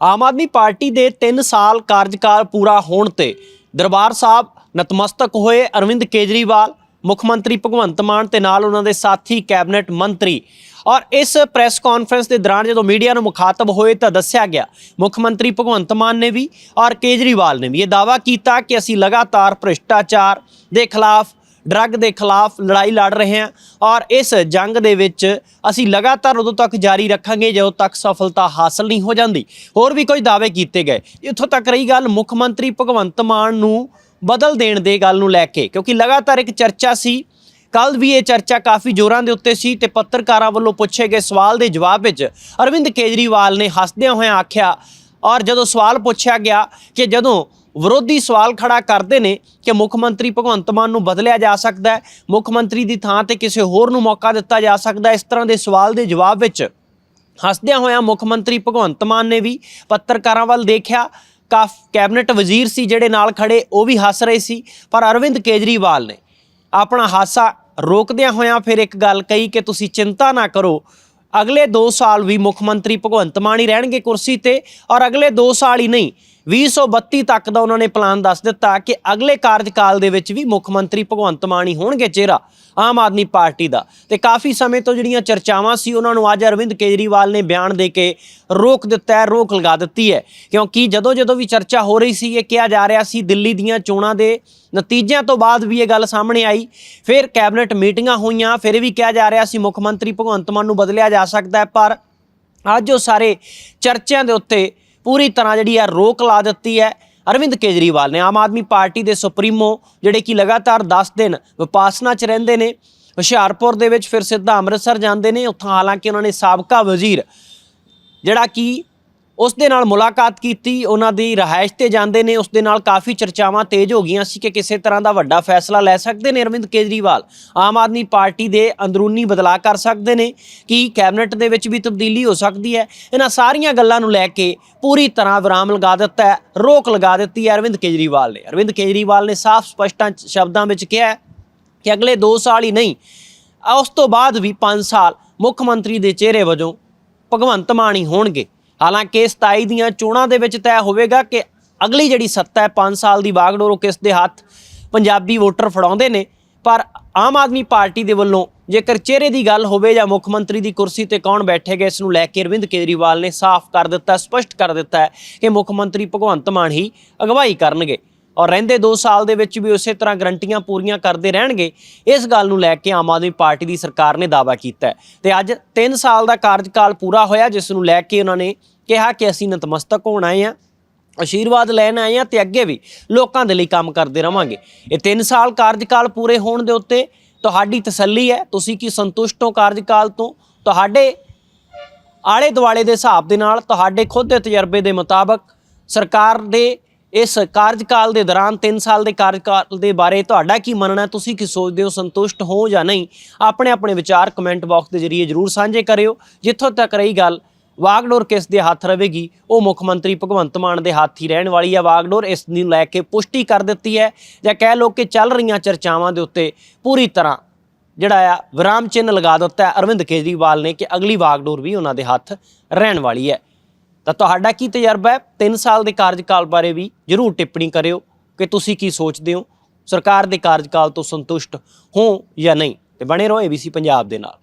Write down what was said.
ਆਮ Aadmi party ਦੇ 3 ਸਾਲ ਕਾਰਜਕਾਲ ਪੂਰਾ ਹੋਣ ਤੇ ਦਰਬਾਰ ਸਾਹਿਬ ਨਤਮਸਤਕ ਹੋਏ ਅਰਵਿੰਦ ਕੇਜਰੀਵਾਲ, ਮੁੱਖ ਮੰਤਰੀ ਭਗਵੰਤ ਮਾਨ ਤੇ ਨਾਲ ਉਹਨਾਂ ਦੇ ਸਾਥੀ, ਕੈਬਨਿਟ ਮੰਤਰੀ। ਔਰ ਇਸ ਪ੍ਰੈਸ ਕਾਨਫਰੰਸ ਦੇ ਦੌਰਾਨ ਜਦੋਂ ਮੀਡੀਆ ਨੂੰ ਮੁਖਾਤਬ ਹੋਏ ਤਾਂ ਦੱਸਿਆ ਗਿਆ, ਮੁੱਖ ਮੰਤਰੀ ਭਗਵੰਤ ਮਾਨ ਨੇ ਵੀ ਔਰ ਕੇਜਰੀਵਾਲ ਨੇ ਵੀ ਇਹ ਦਾਵਾ ਕੀਤਾ ਕਿ ਅਸੀਂ ਲਗਾਤਾਰ ਭ੍ਰਿਸ਼ਟਾਚਾਰ ਦੇ ਖਿਲਾਫ ਡਰੱਗ ਦੇ ਖਿਲਾਫ ਲੜਾਈ ਲੜ ਰਹੇ ਹਾਂ ਔਰ ਇਸ ਜੰਗ ਦੇ ਵਿੱਚ ਅਸੀਂ ਲਗਾਤਾਰ ਉਦੋਂ ਤੱਕ ਜਾਰੀ ਰੱਖਾਂਗੇ ਜਦੋਂ ਤੱਕ ਸਫਲਤਾ ਹਾਸਲ ਨਹੀਂ ਹੋ ਜਾਂਦੀ। ਹੋਰ ਵੀ ਕੁਝ ਦਾਅਵੇ ਕੀਤੇ ਗਏ। ਇੱਥੋਂ ਤੱਕ ਰਹੀ ਗੱਲ ਮੁੱਖ ਮੰਤਰੀ ਭਗਵੰਤ ਮਾਨ ਨੂੰ ਬਦਲ ਦੇਣ ਦੇ ਗੱਲ ਨੂੰ ਲੈ ਕੇ, ਕਿਉਂਕਿ ਲਗਾਤਾਰ ਇੱਕ ਚਰਚਾ ਸੀ। ਕੱਲ ਵੀ ਇਹ ਚਰਚਾ ਕਾਫੀ ਜ਼ੋਰਾਂ ਦੇ ਉੱਤੇ ਸੀ ਤੇ ਪੱਤਰਕਾਰਾਂ ਵੱਲੋਂ ਪੁੱਛੇ ਗਏ ਸਵਾਲ ਦੇ ਜਵਾਬ ਵਿੱਚ ਅਰਵਿੰਦ ਕੇਜਰੀਵਾਲ ਨੇ ਹੱਸਦਿਆਂ ਹੋਇਆਂ ਆਖਿਆ ਔਰ ਜਦੋਂ ਸਵਾਲ ਪੁੱਛਿਆ ਗਿਆ ਕਿ ਜਦੋਂ ਵਿਰੋਧੀ ਸਵਾਲ ਖੜਾ ਕਰਦੇ ਨੇ ਕਿ ਮੁੱਖ ਮੰਤਰੀ ਭਗਵੰਤ ਮਾਨ ਨੂੰ ਬਦਲਿਆ ਜਾ ਸਕਦਾ ਹੈ, ਮੁੱਖ ਮੰਤਰੀ ਦੀ ਥਾਂ ਤੇ ਕਿਸੇ ਹੋਰ ਨੂੰ ਮੌਕਾ ਦਿੱਤਾ ਜਾ ਸਕਦਾ ਹੈ। ਇਸ ਤਰ੍ਹਾਂ ਦੇ ਸਵਾਲ ਦੇ ਜਵਾਬ ਵਿੱਚ ਹੱਸਦਿਆਂ ਹੋਇਆਂ ਮੁੱਖ ਮੰਤਰੀ ਭਗਵੰਤ ਮਾਨ ਨੇ ਵੀ ਪੱਤਰਕਾਰਾਂ ਵੱਲ ਦੇਖਿਆ। ਕਾਫ, ਕੈਬਨਿਟ ਵਜ਼ੀਰ ਸੀ ਜਿਹੜੇ ਨਾਲ ਖੜੇ, ਉਹ ਵੀ ਹੱਸ ਰਹੇ ਸੀ, ਪਰ ਅਰਵਿੰਦ ਕੇਜਰੀਵਾਲ ਨੇ ਆਪਣਾ ਹਾਸਾ ਰੋਕਦਿਆਂ ਹੋਇਆਂ ਫਿਰ ਇੱਕ ਗੱਲ ਕਹੀ ਕਿ ਤੁਸੀਂ ਚਿੰਤਾ ਨਾ ਕਰੋ। ਅਗਲੇ 2 ਸਾਲ ਵੀ ਮੁੱਖ ਮੰਤਰੀ ਭਗਵੰਤ ਮਾਨ ਹੀ ਰਹਿਣਗੇ ਕੁਰਸੀ ਤੇ ਔਰ ਅਗਲੇ 2 ਸਾਲ ਹੀ ਨਹੀਂ 2032 ਤੱਕ ਦਾ ਉਹਨਾਂ ਨੇ ਪਲਾਨ ਦੱਸ ਦਿੱਤਾ ਕਿ ਅਗਲੇ ਕਾਰਜਕਾਲ ਦੇ ਵਿੱਚ ਵੀ ਮੁੱਖ ਮੰਤਰੀ ਭਗਵੰਤ ਮਾਨ ਹੀ ਹੋਣਗੇ ਚਿਹਰਾ ਆਮ ਆਦਮੀ ਪਾਰਟੀ ਦਾ। ਤੇ ਕਾਫੀ ਸਮੇਂ ਤੋਂ ਜਿਹੜੀਆਂ ਚਰਚਾਵਾਂ ਸੀ, ਉਹਨਾਂ ਨੂੰ ਅੱਜ ਅਰਵਿੰਦ ਕੇਜਰੀਵਾਲ ਨੇ ਬਿਆਨ ਦੇ ਕੇ ਰੋਕ ਦਿੱਤਾ ਹੈ, ਰੋਕ ਲਗਾ ਦਿੱਤੀ ਹੈ। ਕਿਉਂਕਿ ਜਦੋਂ ਜਦੋਂ ਵੀ ਚਰਚਾ ਹੋ ਰਹੀ ਸੀ, ਇਹ ਕਿਹਾ ਜਾ ਰਿਹਾ ਸੀ, ਦਿੱਲੀ ਦੀਆਂ ਚੋਣਾਂ ਦੇ ਨਤੀਜਿਆਂ ਤੋਂ ਬਾਅਦ ਵੀ ਇਹ ਗੱਲ ਸਾਹਮਣੇ ਆਈ। ਫਿਰ ਕੈਬਨਿਟ ਮੀਟਿੰਗਾਂ ਹੋਈਆਂ, ਫਿਰ ਵੀ ਕਿਹਾ ਜਾ ਰਿਹਾ ਸੀ, ਮੁੱਖ ਮੰਤਰੀ ਭਗਵੰਤ ਮਾਨ ਨੂੰ ਬਦਲਿਆ ਜਾ ਸਕਦਾ ਹੈ। ਪਰ ਅੱਜ ਉਹ ਸਾਰੇ ਚਰਚਿਆਂ ਦੇ ਉੱਤੇ ਪੂਰੀ ਤਰ੍ਹਾਂ ਜਿਹੜੀ ਹੈ ਰੋਕ ਲਾ ਦਿੱਤੀ ਹੈ। ਅਰਵਿੰਦ ਕੇਜਰੀਵਾਲ ਨੇ ਆਮ ਆਦਮੀ ਪਾਰਟੀ ਦੇ ਸੁਪਰੀਮੋ, ਜਿਹੜੇ ਕਿ ਲਗਾਤਾਰ 10 ਦਿਨ ਵਿਪਾਸਨਾ 'ਚ ਰਹਿੰਦੇ ਨੇ, ਹੁਸ਼ਿਆਰਪੁਰ ਦੇ ਵਿੱਚ ਫਿਰ ਸਿੱਧਾ ਅੰਮ੍ਰਿਤਸਰ ਜਾਂਦੇ ਨੇ। ਉੱਥੋਂ ਹਾਲਾਂਕਿ ਉਹਨਾਂ ਨੇ ਸਾਬਕਾ ਵਜ਼ੀਰ, ਜਿਹੜਾ ਕਿ ਉਸ ਦੇ ਨਾਲ ਮੁਲਾਕਾਤ ਕੀਤੀ, ਉਹਨਾਂ ਦੀ ਰਹਾਇਸ਼ ਤੇ ਜਾਂਦੇ ਨੇ ਉਸ ਦੇ ਨਾਲ ਕਾਫੀ ਚਰਚਾਵਾਂ ਤੇਜ਼ ਹੋ ਗਈਆਂ ਸੀ ਕਿ ਕਿਸੇ ਤਰ੍ਹਾਂ ਦਾ ਵੱਡਾ ਫੈਸਲਾ ਲੈ ਸਕਦੇ ਨੇ ਅਰਵਿੰਦ ਕੇਜਰੀਵਾਲ। ਆਮ ਆਦਮੀ ਪਾਰਟੀ ਦੇ ਅੰਦਰੂਨੀ ਬਦਲਾਅ ਕਰ ਸਕਦੇ ਨੇ ਕਿ ਕੈਬਨਿਟ ਦੇ ਵਿੱਚ ਵੀ ਤਬਦੀਲੀ ਹੋ ਸਕਦੀ ਹੈ। ਇਹਨਾਂ ਸਾਰੀਆਂ ਗੱਲਾਂ ਨੂੰ ਲੈ ਕੇ ਪੂਰੀ ਤਰ੍ਹਾਂ ਵਿਰਾਮ ਲਗਾ ਦਿੱਤਾ ਹੈ, ਰੋਕ ਲਗਾ ਦਿੱਤੀ ਹੈ ਅਰਵਿੰਦ ਕੇਜਰੀਵਾਲ ਨੇ। ਅਰਵਿੰਦ ਕੇਜਰੀਵਾਲ ਨੇ ਸਾਫ਼ ਸਪਸ਼ਟਾਂ ਸ਼ਬਦਾਂ ਵਿੱਚ ਕਿਹਾ ਕਿ ਅਗਲੇ 2 ਸਾਲ ਹੀ ਨਹੀਂ, ਉਸ ਤੋਂ ਬਾਅਦ ਵੀ 5 ਸਾਲ ਮੁੱਖ ਮੰਤਰੀ ਦੇ ਚਿਹਰੇ ਵਜੋਂ ਭਗਵੰਤ ਮਾਨ ਹੀ ਹੋਣਗੇ। ਹਾਲਾਂਕਿ 27 ਦੀਆਂ ਚੋਣਾਂ ਦੇ ਵਿੱਚ ਤੈਅ ਹੋਵੇਗਾ ਕਿ ਅਗਲੀ ਜਿਹੜੀ ਸੱਤਾ ਹੈ 5 ਸਾਲ ਦੀ ਵਾਗਡੋਰ, ਉਹ ਕਿਸ ਦੇ ਹੱਥ ਪੰਜਾਬੀ ਵੋਟਰ ਫੜਾਉਂਦੇ ਨੇ। ਪਰ ਆਮ ਆਦਮੀ ਪਾਰਟੀ ਦੇ ਵੱਲੋਂ ਜੇਕਰ ਚਿਹਰੇ ਦੀ ਗੱਲ ਹੋਵੇ ਜਾਂ ਮੁੱਖ ਮੰਤਰੀ ਦੀ ਕੁਰਸੀ ਤੇ ਕੌਣ ਬੈਠੇਗਾ ਇਸ ਨੂੰ ਲੈ ਕੇ ਅਰਵਿੰਦ ਕੇਜਰੀਵਾਲ ਨੇ ਸਾਫ਼ ਕਰ ਦਿੱਤਾ, ਸਪਸ਼ਟ ਕਰ ਦਿੱਤਾ ਹੈ ਕਿ ਮੁੱਖ ਮੰਤਰੀ ਭਗਵੰਤ ਮਾਨ ਹੀ ਅਗਵਾਈ ਕਰਨਗੇ। ਔਰ ਰਹਿੰਦੇ 2 ਸਾਲ ਦੇ ਵਿੱਚ ਵੀ ਉਸੇ ਤਰ੍ਹਾਂ ਗਰੰਟੀਆਂ ਪੂਰੀਆਂ ਕਰਦੇ ਰਹਿਣਗੇ, ਇਸ ਗੱਲ ਨੂੰ ਲੈ ਕੇ ਆਮ ਆਦਮੀ ਪਾਰਟੀ ਦੀ ਸਰਕਾਰ ਨੇ ਦਾਅਵਾ ਕੀਤਾ ਹੈ। ਤੇ ਅੱਜ 3 ਸਾਲ ਦਾ ਕਾਰਜਕਾਲ ਪੂਰਾ ਹੋਇਆ, ਜਿਸ ਨੂੰ ਲੈ ਕੇ ਉਹਨਾਂ ਨੇ ਕਿਹਾ ਕਿ ਅਸੀਂ ਨਤਮਸਤਕ ਹੋਣ ਆਏ ਹਾਂ ਆਸ਼ੀਰਵਾਦ ਲੈਣ ਆਏ ਹਾਂ ਤੇ ਅੱਗੇ ਵੀ ਲੋਕਾਂ ਦੇ ਲਈ ਕੰਮ ਕਰਦੇ ਰਵਾਂਗੇ। ਇਹ 3 ਸਾਲ ਕਾਰਜਕਾਲ ਪੂਰੇ ਹੋਣ ਦੇ ਉੱਤੇ ਤੁਹਾਡੀ ਤਸੱਲੀ ਹੈ, ਤੁਸੀਂ ਕੀ ਸੰਤੁਸ਼ਟ ਹੋ ਕਾਰਜਕਾਲ ਤੋਂ? ਤੁਹਾਡੇ ਆਲੇ ਦੁਆਲੇ ਦੇ ਹਿਸਾਬ ਦੇ ਨਾਲ, ਤੁਹਾਡੇ ਖੁਦ ਦੇ ਤਜਰਬੇ ਦੇ ਮੁਤਾਬਕ ਸਰਕਾਰ ਦੇ ਇਸ ਕਾਰਜਕਾਲ ਦੇ ਦੌਰਾਨ 3 ਸਾਲ ਦੇ ਕਾਰਜਕਾਲ ਦੇ ਬਾਰੇ ਤੁਹਾਡਾ ਕੀ ਮੰਨਣਾ ਤੁਸੀਂ ਕੀ ਸੋਚਦੇ ਹੋ? ਸੰਤੁਸ਼ਟ ਹੋ ਜਾਂ ਨਹੀਂ? ਆਪਣੇ ਆਪਣੇ ਵਿਚਾਰ ਕਮੈਂਟ ਬਾਕਸ ਦੇ ਜ਼ਰੀਏ ਜਰੂਰ ਸਾਂਝੇ ਕਰਿਓ। ਜਿੱਥੋਂ ਤੱਕ ਰਹੀ ਗੱਲ, ਵਾਗਡੋਰ ਕਿਸ ਦੇ ਹੱਥ ਰਹੇਗੀ? ਉਹ ਮੁੱਖ ਮੰਤਰੀ ਭਗਵੰਤ ਮਾਨ ਦੇ ਹੱਥ ਹੀ ਰਹਿਣ ਵਾਲੀ ਹੈ ਵਾਗਡੋਰ। ਇਸ ਨੂੰ ਲੈ ਕੇ ਪੁਸ਼ਟੀ ਕਰ ਦਿੱਤੀ ਹੈ ਜਾਂ ਕਹਿ ਲਓ ਕਿ ਚੱਲ ਰਹੀਆਂ ਚਰਚਾਵਾਂ ਦੇ ਉੱਤੇ ਪੂਰੀ ਤਰ੍ਹਾਂ ਜਿਹੜਾ ਆ ਵਿਰਾਮ ਚਿੰਨ੍ਹ ਲਗਾ ਦਿੱਤਾ ਅਰਵਿੰਦ ਕੇਜਰੀਵਾਲ ਨੇ ਕਿ ਅਗਲੀ ਵਾਗਡੋਰ ਵੀ ਉਹਨਾਂ ਦੇ ਹੱਥ ਰਹਿਣ ਵਾਲੀ ਹੈ। ਤਾਂ ਤੁਹਾਡਾ ਕੀ ਤਜਰਬਾ ਹੈ? 3 ਸਾਲ ਦੇ ਕਾਰਜਕਾਲ ਬਾਰੇ ਵੀ ਜਰੂਰ ਟਿੱਪਣੀ ਕਰਿਓ ਕਿ ਤੁਸੀਂ ਕੀ ਸੋਚਦੇ ਹੋ? ਸਰਕਾਰ ਦੇ ਕਾਰਜਕਾਲ ਤੋਂ ਸੰਤੁਸ਼ਟ ਹੋ ਜਾਂ ਨਹੀਂ? ਤੇ ਬਣੇ ਰਹੋ ABC ਪੰਜਾਬ ਦੇ ਨਾਲ।